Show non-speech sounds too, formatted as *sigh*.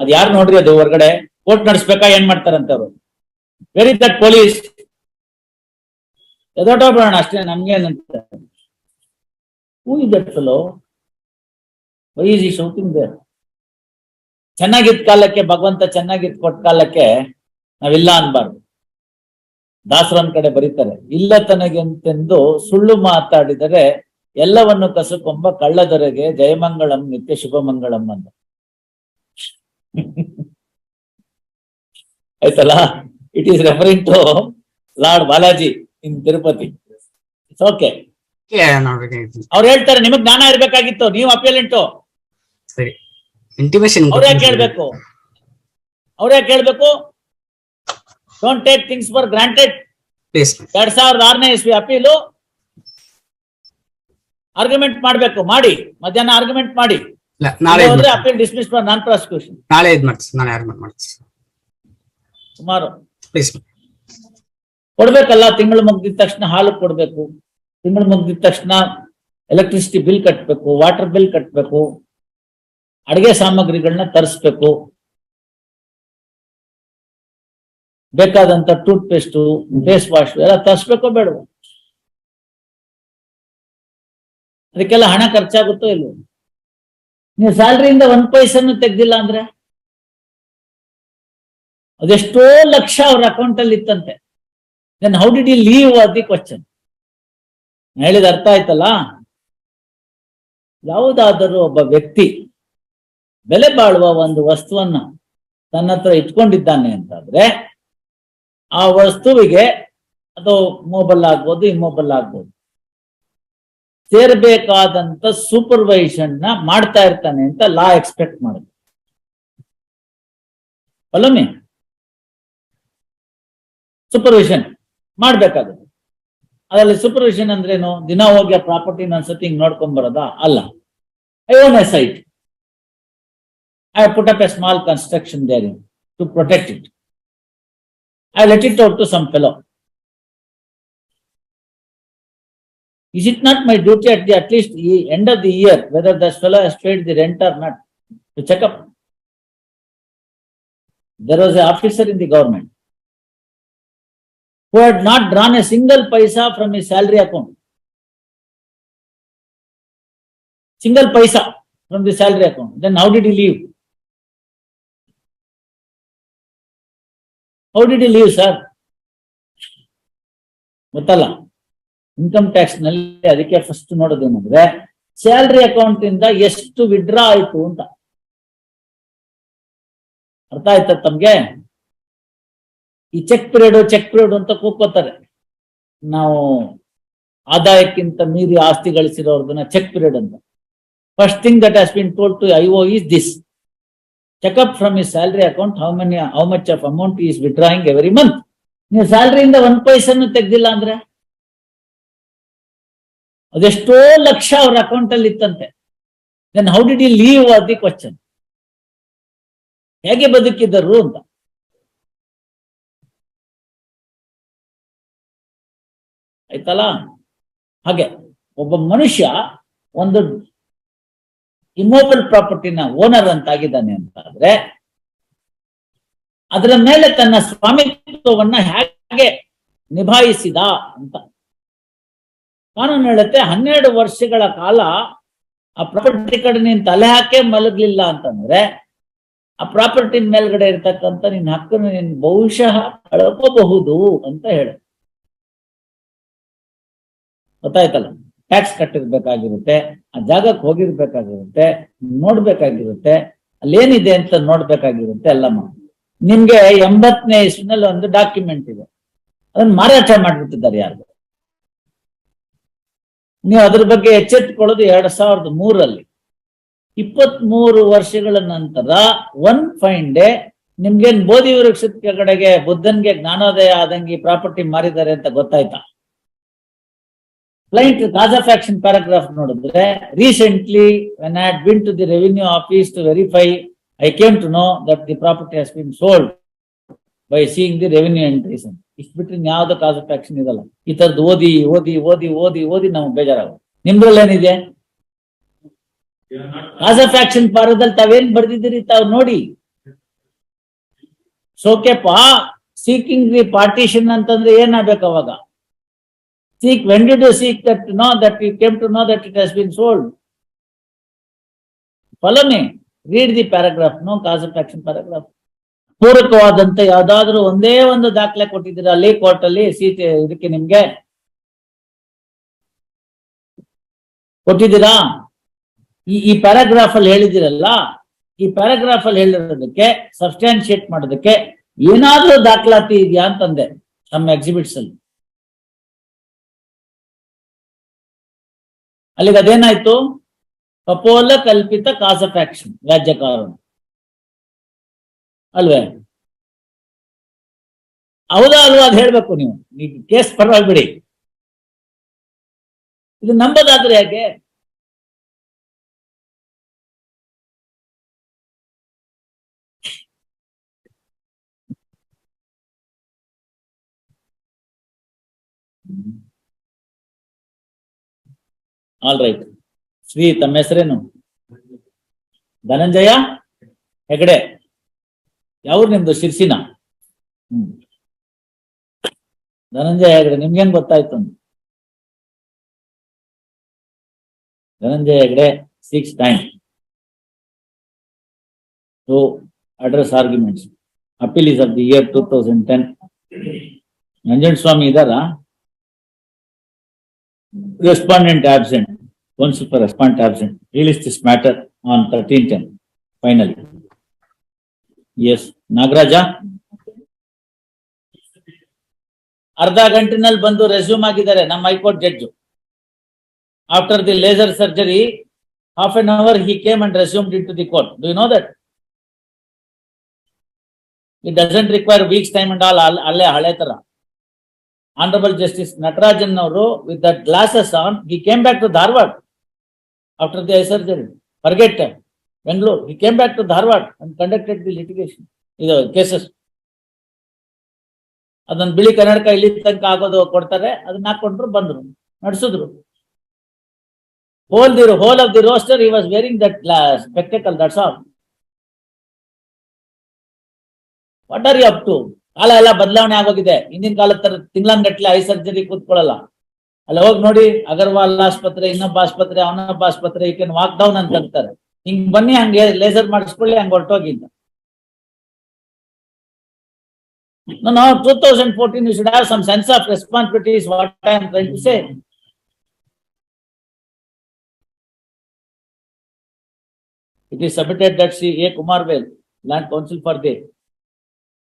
ಅದ್ ಯಾರು ನೋಡ್ರಿ ಅದು ಹೊರಗಡೆ? ಕೋರ್ಟ್ ನಡೆಸ್ಬೇಕಾ? ಏನ್ ಮಾಡ್ತಾರಂತ ಅವ್ರು ವೆರಿ ದಟ್ ಪೊಲೀಸ್ ಎದೋಟೋಗ್ಬಿಡೋಣ ಅಷ್ಟೇ ನಮ್ಗೇನಂತ who is that fellow why is he shouting there ಚೆನ್ನಾಗಿದ್ದ ಕಾಲಕ್ಕೆ, ಭಗವಂತ ಚೆನ್ನಾಗಿದ್ ಕೊಟ್ಟ ಕಾಲಕ್ಕೆ ನಾವಿಲ್ಲ ಅನ್ಬಾರ್ದು. ದಾಸರನ್ ಕಡೆ ಬರೀತಾರೆ. ಇಲ್ಲ ತನಗೆಂತೆಂದು ಸುಳ್ಳು ಮಾತಾಡಿದರೆ ಎಲ್ಲವನ್ನು ಕಸುಕೊಂಬ ಕಳ್ಳದೊರೆಗೆ ಜಯಮಂಗಳಂ ನಿತ್ಯ ಶುಭಮಂಗಳಂ ಅಂತ. *laughs* ಆಯ್ತಲ್ಲ? It is referring to lord Balaji in Tirupati okay ಅವ್ರು ಹೇಳ್ತಾರೆ ನಿಮಗ್ ಜ್ಞಾನ ಇರ್ಬೇಕಾಗಿತ್ತು ನೀವು ಅಪೀಲೆಂಟು ಸರಿ. ಯಾಕೆ ಅವ್ರೇ ಕೇಳ್ಬೇಕು ಅವ್ರೇ ಕೇಳ್ಬೇಕು don't take things for granted ಎರಡ್ ಸಾವಿರದ ಆರನೇ ಇಸ್ವಿ ಅಪೀಲು. ಆರ್ಗ್ಯುಮೆಂಟ್ ಮಾಡ್ಬೇಕು ಮಾಡಿ. ಮಧ್ಯಾಹ್ನ ಆರ್ಗ್ಯುಮೆಂಟ್ ಮಾಡಿ. ಇಲ್ಲ ನಾಳೆ ಅಂದ್ರೆ ಅಪೀಲ್ ಡಿಸ್ಮಿಸ್ ನಾನ್ ಪ್ರಾಸಿಕ್ಯೂಷನ್ ನಾಳೆ ಇದ್ ಮಾಡ್ತೀನಿ ಸುಮಾರು. ಪ್ಲೀಸ್ ಕೊಡ್ಬೇಕಲ್ಲ ತಿಂಗಳು ಮುಗ್ದಿದ ತಕ್ಷಣ ಹಾಲು ಕೊಡ್ಬೇಕು. ತಿಂಗಳು ಮುಗ್ದಿದ ತಕ್ಷಣ ಎಲೆಕ್ಟ್ರಿಸಿಟಿ ಬಿಲ್ ಕಟ್ಟಬೇಕು ವಾಟರ್ ಬಿಲ್ ಕಟ್ಟಬೇಕು ಅಡಿಗೆ ಸಾಮಗ್ರಿಗಳನ್ನ ತರಿಸ್ಬೇಕು. ಬೇಕಾದಂತ ಟೂತ್ ಪೇಸ್ಟು ಫೇಸ್ ವಾಶ್ ಎಲ್ಲ ತರಿಸ್ಬೇಕೋ ಬೇಡವೋ? ಅದಕ್ಕೆಲ್ಲ ಹಣ ಖರ್ಚಾಗುತ್ತೋ ಇಲ್ವೋ? ನೀವು ಸ್ಯಾಲ್ರಿಯಿಂದ ಒಂದ್ ಪೈಸನ್ನು ತೆಗ್ದಿಲ್ಲ ಅಂದ್ರೆ? ಅದೆಷ್ಟೋ ಲಕ್ಷ ಅವ್ರ ಅಕೌಂಟ್ ಅಲ್ಲಿ ಇತ್ತಂತೆ. Then how did you leave the question ಹೇಳಿದ ಅರ್ಥ ಆಯ್ತಲ್ಲ? ಯಾವುದಾದರೂ ಒಬ್ಬ ವ್ಯಕ್ತಿ ಬೆಲೆ ಬಾಳುವ ಒಂದು ವಸ್ತುವನ್ನ ತನ್ನ ಹತ್ರ ಇಟ್ಕೊಂಡಿದ್ದಾನೆ ಅಂತಾದ್ರೆ, ಆ ವಸ್ತುವಿಗೆ ಅದು ಮೊಬೈಲ್ ಆಗ್ಬೋದು ಇಮ್ಮೊಬೈಲ್ ಆಗ್ಬೋದು. ಸೇರ್ಬೇಕಾದಂತ ಸೂಪರ್ವೈಷನ್ನ ಮಾಡ್ತಾ ಇರ್ತಾನೆ ಅಂತ ಲಾ ಎಕ್ಸ್ಪೆಕ್ಟ್ ಮಾಡುದು ಅಲ್ಲೊಮ್ಮೆ ಸೂಪರ್ವಿಷನ್ ಮಾಡ್ಬೇಕಾದ್ರೆ ಅದರಲ್ಲಿ ಸೂಪರ್ವಿಷನ್ ಅಂದ್ರೇನು? ದಿನ ಹೋಗಿ ಆ ಪ್ರಾಪರ್ಟಿ ಒಂದ್ಸತಿ ಹಿಂಗ್ ನೋಡ್ಕೊಂಡ್ ಬರೋದಾ? ಅಲ್ಲ. I own a site I put up a small construction there to protect it I let it out to some fellow Is it not my duty at the at least e- end of the year, whether this fellow has paid the rent or not, to check up? There was an officer in the government who had not drawn a single paisa from his salary account. Single paisa from the salary account. Then how did he leave? How did he leave, sir? ಗೊತ್ತಲ್ಲ income ಟ್ಯಾಕ್ಸ್ನಲ್ಲಿ ಅದಕ್ಕೆ first ನೋಡೋದೇನಂದ್ರೆ salary account ಇಂದ ಎಷ್ಟು withdraw ಆಯ್ತು ಅಂತ. ಅರ್ಥ ಆಯ್ತಾ ತಮ್ಗೆ? ಈ ಚೆಕ್ ಪಿರಿಯಡ್ ಚೆಕ್ ಪಿರಿಯಡ್ ಅಂತ ಕೂಕೋತಾರೆ ನಾವು ಆದಾಯಕ್ಕಿಂತ ಮೀರಿ ಆಸ್ತಿ ಗಳಿಸಿರೋದನ್ನ ಚೆಕ್ ಪಿರಿಯಡ್ ಅಂತ. First thing that has been told to I O is this checkup from the salary account how many how much of amount is withdrawing every month ನೀವು ಸ್ಯಾಲ್ರಿಯಿಂದ ಒಂದ್ ಪೈಸನ್ನು ತೆಗ್ದಿಲ್ಲ ಅಂದ್ರೆ? ಅದೆಷ್ಟೋ ಲಕ್ಷ ಅವ್ರ ಅಕೌಂಟ್ ಅಲ್ಲಿ ಇತ್ತಂತೆ. Then how did you leave or the question ಹೇಗೆ ಬದುಕಿದ್ದರು ಅಂತ. ಆಯ್ತಲ್ಲ? ಹಾಗೆ ಒಬ್ಬ ಮನುಷ್ಯ ಒಂದು ಇಮೋಬಲ್ ಪ್ರಾಪರ್ಟಿನ ಓನರ್ ಅಂತಾಗಿದ್ದಾನೆ ಅಂತಾದ್ರೆ, ಅದರ ಮೇಲೆ ತನ್ನ ಸ್ವಾಮಿತ್ವವನ್ನ ಹೇಗೆ ನಿಭಾಯಿಸಿದ ಅಂತ. ಕಾನೂನು ಹೇಳುತ್ತೆ, ಹನ್ನೆರಡು ವರ್ಷಗಳ ಕಾಲ ಆ ಪ್ರಾಪರ್ಟಿ ಕಡೆ ನೀನ್ ತಲೆ ಹಾಕೇ ಮಲಗ್ಲಿಲ್ಲ ಅಂತಂದ್ರೆ, ಆ ಪ್ರಾಪರ್ಟಿ ಮೇಲ್ಗಡೆ ಇರ್ತಕ್ಕಂಥ ನಿನ್ನ ಹಕ್ಕನ್ನು ನೀನ್ ಬಹುಶಃ ಕಳ್ಕೋಬಹುದು ಅಂತ ಹೇಳ ಗೊತ್ತಾಯ್ತಲ್ಲ? ಟ್ಯಾಕ್ಸ್ ಕಟ್ಟಿರ್ಬೇಕಾಗಿರುತ್ತೆ, ಆ ಜಾಗಕ್ಕೆ ಹೋಗಿರ್ಬೇಕಾಗಿರುತ್ತೆ, ನೋಡ್ಬೇಕಾಗಿರುತ್ತೆ, ಅಲ್ಲೇನಿದೆ ಅಂತ ನೋಡ್ಬೇಕಾಗಿರುತ್ತೆ ಎಲ್ಲ ಮಾಡಿ. ನಿಮ್ಗೆ ಎಂಬತ್ತನೇ ಇಸ್ವಿನಲ್ಲಿ ಒಂದು ಡಾಕ್ಯುಮೆಂಟ್ ಇದೆ. ಅದನ್ನ ಮಾರಾಟ ಮಾಡ್ಬಿಟ್ಟಿದ್ದಾರೆ ಯಾರು? ನೀವು ಅದ್ರ ಬಗ್ಗೆ ಎಚ್ಚೆತ್ತುಕೊಳ್ಳೋದು ಎರಡ್ ಸಾವಿರದ ಮೂರಲ್ಲಿ ಇಪ್ಪತ್ತ್ ಮೂರು ವರ್ಷಗಳ ನಂತರ ಒನ್ ಫೈನ್ ಡೇ ನಿಮ್ಗೇನ್ ಬೋಧಿ ವೃಕ್ಷದ ಕಡೆಗೆ ಬುದ್ಧನ್ಗೆ ಜ್ಞಾನೋದಯ ಆದಂಗೆ ಪ್ರಾಪರ್ಟಿ ಮಾರಿದ್ದಾರೆ ಅಂತ ಗೊತ್ತಾಯ್ತಾ? Client cause of action paragraph ನೋಡಿದ್ರೆ recently when I been to the revenue office to verify I came to know that the property has been sold by seeing the revenue entries ಅಂತ. ಇಷ್ಟು ಬಿಟ್ರೆ ಯಾವ್ದು ಕಾಸ್ of action ಇದಲ್ಲ. ಈ ತರದ್ ಓದಿ ಓದಿ ಓದಿ ಓದಿ ಓದಿ ನಮ್ಗೆ ಬೇಜಾರಾಗುತ್ತೆ ನಿಮ್ದ್ರಲ್ಲಿ ಏನಿದೆ? ಕಾಸ್ ಆಫ್ ಆಕ್ಷನ್ ಪಾರದಲ್ಲಿ ತಾವೇನ್ ಬರ್ದಿದ್ದೀರಿ ತಾವ್ ನೋಡಿ. ಪಾ ಸೀಕಿಂಗ್ ದಿ ಪಾರ್ಟಿಷನ್ ಅಂತಂದ್ರೆ ಏನಾಗ್ಬೇಕು ಅವಾಗ? Seek when did you seek that know that you came to know that it has been sold follow me read the paragraph no cause of action paragraph ಪೂರಕವಾದಂತ ಯಾವ್ದಾದ್ರು ಒಂದೇ ಒಂದು ದಾಖಲೆ ಕೊಟ್ಟಿದ್ದೀರಾ ಅಲ್ಲಿ ಕೋರ್ಟ್ ಅಲ್ಲಿ ಸೀಟ್ ಇದಕ್ಕೆ ನಿಮ್ಗೆ? ಕೊಟ್ಟಿದ್ದೀರಾ? ಈ ಈ ಪ್ಯಾರಾಗ್ರಾಫ್ ಅಲ್ಲಿ ಹೇಳಿದಿರಲ್ಲ ಈ ಪ್ಯಾರಾಗ್ರಾಫ್ ಅಲ್ಲಿ ಹೇಳಿರೋದಕ್ಕೆ ಸಬ್ಸ್ಟ್ಯಾನ್ಶಿಯೇಟ್ ಮಾಡೋದಕ್ಕೆ ಏನಾದ್ರೂ ದಾಖಲಾತಿ ಇದೆಯಾ ಅಂತಂದೆ ನಮ್ಮ ಎಕ್ಸಿಬಿಟ್ಸ್ ಅಲ್ಲಿ. ಅಲ್ಲಿಗೆ ಅದೇನಾಯ್ತು? ಕಪೋಲ ಕಲ್ಪಿತ ಕಾಸ್ ಆಫ್ ಆಕ್ಷನ್ ರಾಜ್ಯ ಕಾರಣ ಅಲ್ವೇ? ಹೌದಾ ಅಲ್ವಾ ಅದು ಹೇಳ್ಬೇಕು ನೀವು. ನೀ ಕೇಸ್ ಪರವಾಗಿಬಿಡಿ ಇದು ನಂಬದಾದ್ರೆ ಯಾಕೆ? ಆಲ್ ರೈಟ್ ಶ್ರೀ ತಮ್ಮ ಹೆಸರೇನು? ಧನಂಜಯ ಹೆಗಡೆ. ಯಾವ್ರು ನಿಮ್ದು ಶಿರ್ಸಿನ? ಹ್ಮ್. ಧನಂಜಯ ಹೆಗಡೆ, ನಿಮ್ಗೇನ್ ಗೊತ್ತಾಯ್ತು? ಅಂತ? Dhananjaya Hegde six time to address arguments appeal is of the year two thousand ten Nanjanswamy ಇದಾರಾ? Absent one super super respond absent release this matter on thirteen ten finally. Yes, Nagaraja? ಅರ್ಧ ಗಂಟಿನಲ್ಲಿ ಬಂದು resume ಆಗಿದ್ದಾರೆ ನಮ್ಮ high court judge after the laser surgery half an hour he came and resume into the court do you know that it doesn't require weeks time and all ಅಲ್ಲೇ ಹಳೆ ತರ. Honourable justice Natarajan ಅವರು with that glasses on he came back to Dharwad after the surgery surgery. Forget Bangalore. He came back to Dharwad and conducted the litigation, ಇದು cases. ಅದನ್ನ ಬಿಳಿ ಕನ್ನಡಕ ಇಲ್ಲಿ ತನಕ ಆಗೋದು ಕೊಡ್ತಾರೆ ಅದನ್ನ ಹಾಕೊಂಡ್ರು ಬಂದ್ರು ನಡೆಸಿದ್ರು. Whole the whole of the roster he was wearing that spectacle that's that's what are you up to ಕಾಲ ಎಲ್ಲ ಬದಲಾವಣೆ ಆಗೋಗಿದೆ. ಹಿಂದಿನ ಕಾಲದ ತರ ತಿಂಗಳಂಗಟ್ಲೆ ಐ ಸರ್ಜರಿ ಕೂತ್ಕೊಳ್ಳಲ್ಲ ಅಲ್ಲಿ ಹೋಗಿ ನೋಡಿ ಅಗರ್ವಾಲ್ ಆಸ್ಪತ್ರೆ ಇನ್ನೊಬ್ಬ ಆಸ್ಪತ್ರೆ ಅವನೊಬ್ಬ ಆಸ್ಪತ್ರೆ ಈ ಕೆನ್ ವಾಕ್ ಡೌನ್ ಅಂತ ಅಂತಾರೆ. ಹಿಂಗ್ ಬನ್ನಿ ಹಂಗೆ ಲೇಸರ್ ಮಾಡಿಸ್ಕೊಳ್ಳಿ ಹಂಗ ಹೊರಟೋಗಿ ಅಂತ No, no, 2014, you should have some sense of responsibility is what I am trying to say. It is submitted that C. A. Kumar Vel, land council for the